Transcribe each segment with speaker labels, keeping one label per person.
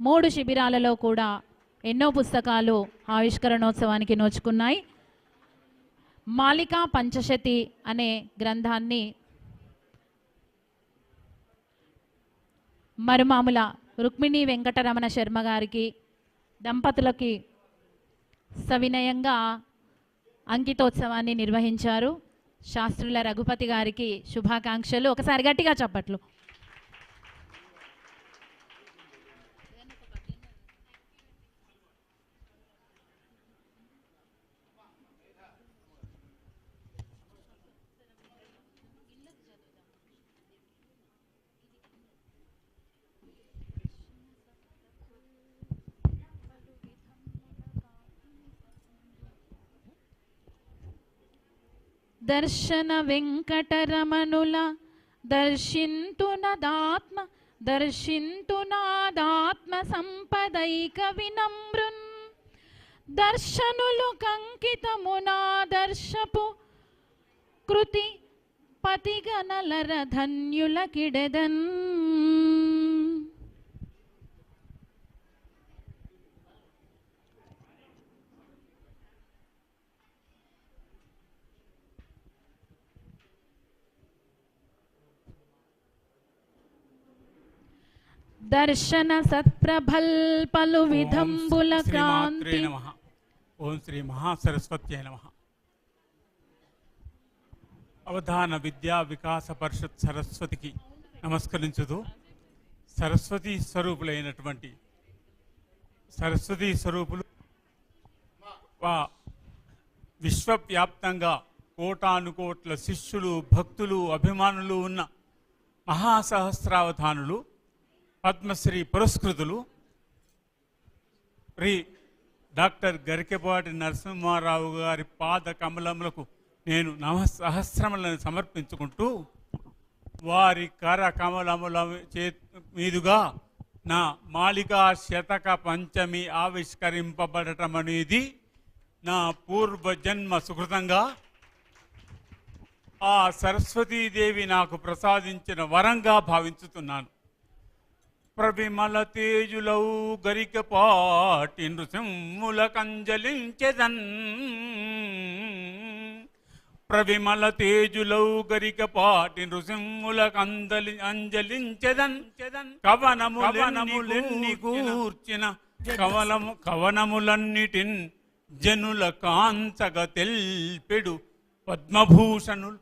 Speaker 1: మూడు శిబిరాలలో కూడా ఎన్నో పుస్తకాలు ఆవిష్కరణోత్సవానికి నోచుకున్నాయి. మాలికా పంచశతి అనే గ్రంథాన్ని మరుమాముల రుక్మిణి వెంకటరమణ శర్మ గారికి దంపతులకి సవినయంగా అంకితోత్సవాన్ని నిర్వహించారు. శాస్త్రుల రఘుపతి గారికి శుభాకాంక్షలు. ఒకసారి గట్టిగా చెప్పట్లు. దర్శన వెంకటరమణుల దర్శింతునదాత్మ దర్శింతునాదాత్మ సంపదైక వినమ్రున్. దర్శనులు కంకితమునా దర్శపు కృతి పతిగనలర ధన్యుల కిడెదన్. దర్శన సత్ప్రభల్ పలు విధంబుల క్రాంతి.
Speaker 2: నమ. ఓం శ్రీ మహాసరస్వత్యై నమ. అవధాన విద్యా వికాస పరిషత్ సరస్వతికి నమస్కరించుదు సరస్వతి స్వరూపులైనటువంటి సరస్వతి స్వరూపులు వా- విశ్వవ్యాప్తంగా కోటానుకోట్ల శిష్యులు భక్తులు అభిమానులు ఉన్న మహాసహస్రావధానులు పద్మశ్రీ పురస్కృతులు శ్రీ డాక్టర్ గరికెపాటి నరసింహారావు గారి పాద కమలములకు నేను నమ సహస్రములను సమర్పించుకుంటూ వారి కర కమలముల చే మీదుగా నా మాలికా శతక పంచమి ఆవిష్కరింపబడటం అనేది నా పూర్వజన్మ సుకృతంగా ఆ సరస్వతీదేవి నాకు ప్రసాదించిన వరంగా భావించుతున్నాను. ప్రవిమల తేజులౌ గరికపాటి నృసింహుల కంజలించెదన్. ప్రవిమల తేజులౌ గరిక పాటి నృసింహుల కందలి అంజలించెదన్. కవనము కవనములన్ని కూర్చిన కవలము కవనములన్నిటిన్ జనుల కాంతగ తెల్పెడు పద్మభూషణులు.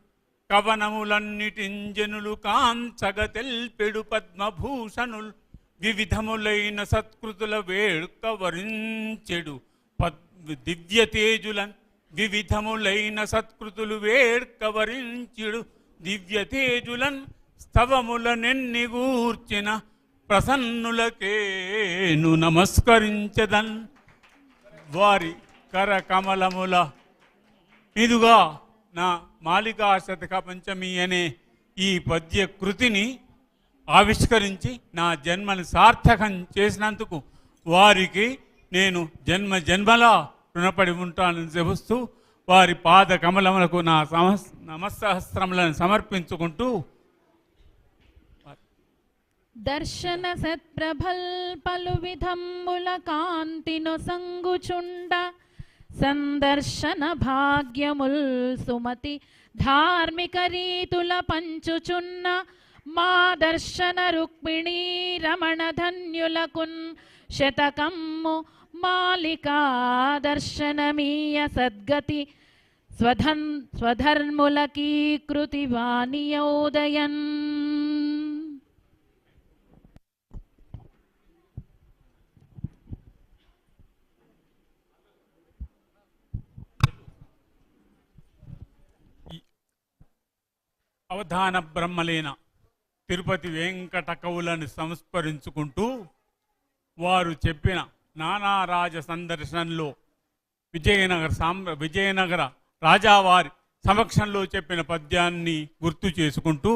Speaker 2: కవనములన్నిటింజనులు కాంతగ తెల్పెడు పద్మభూషణులు. వివిధములైన సత్కృతుల వేడుక వరించెడు. పద్ దివ్య తేజులన్ వివిధములైన సత్కృతులు వేడుక వరించెడు. దివ్య తేజులన్ స్తవములనెన్ని గూర్చిన ప్రసన్నులకేను నమస్కరించదన్. వారి కరకమలముల ఇదుగా నా మాలికా శతక పంచమి అనే ఈ పద్య కృతిని ఆవిష్కరించి నా జన్మను సార్థకం చేసినందుకు వారికి నేను జన్మ జన్మలా రుణపడి ఉంటానని చెబుస్తూ వారి పాద కమలములకు నా సమస్ నమస్సహస్రములను సమర్పించుకుంటూ
Speaker 1: దర్శన సత్ప్రభల్ పలు విధంబుల కాంతిను సంగుచుండ. సందర్శన భాగ్యముల్ సుమతి ధార్మిక రీతుల పంచుచున్న. మా దర్శన రుక్మిణీ రమణ ధన్యులకున్ శతకమ్ము మాలికా దర్శనమీయ సద్గతి స్వధన్ స్వధర్ములకీకృతి వాణియోదయన్
Speaker 2: అవధాన బ్రహ్మలేన తిరుపతి వెంకట కవులను సంస్మరించుకుంటూ వారు చెప్పిన నానారాజ సందర్శనలో విజయనగర సామ్ర విజయనగర రాజావారి సమక్షంలో చెప్పిన పద్యాన్ని గుర్తు చేసుకుంటూ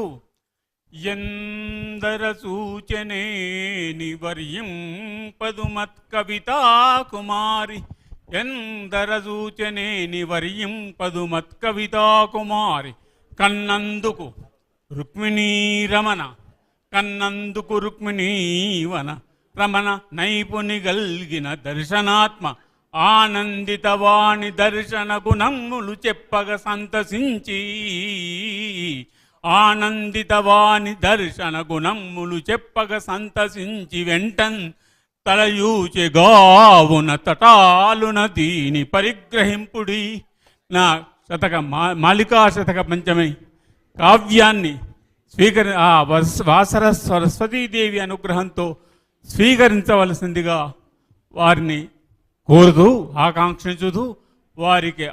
Speaker 2: ఎందర సూచనే నివర్యం పదుమత్ కవితా కుమారి ఎందర సూచనే నివర్యం పదుమత్ కవితా కుమారి కన్నందుకు రుక్మిణీ రమణ కన్నందుకు రుక్మిణీవన రమణ నైపుణి గల్గిన దర్శనాత్మ ఆనందిత వాణి దర్శన గుణములు చెప్పగ సంతసించి ఆనందిత వాణి దర్శన గుణములు చెప్పగ సంతసించి వెంటన్ తలయూచెగావున తటాలున దీని పరిగ్రహింపుడి. నా శతక మా మాలికా శతక పంచమై. కావ్యాన్ని స్వీకరి ఆ వాసర సరస్వతీదేవి అనుగ్రహంతో స్వీకరించవలసిందిగా వారిని కోరుతూ ఆకాంక్షించుతూ వారికి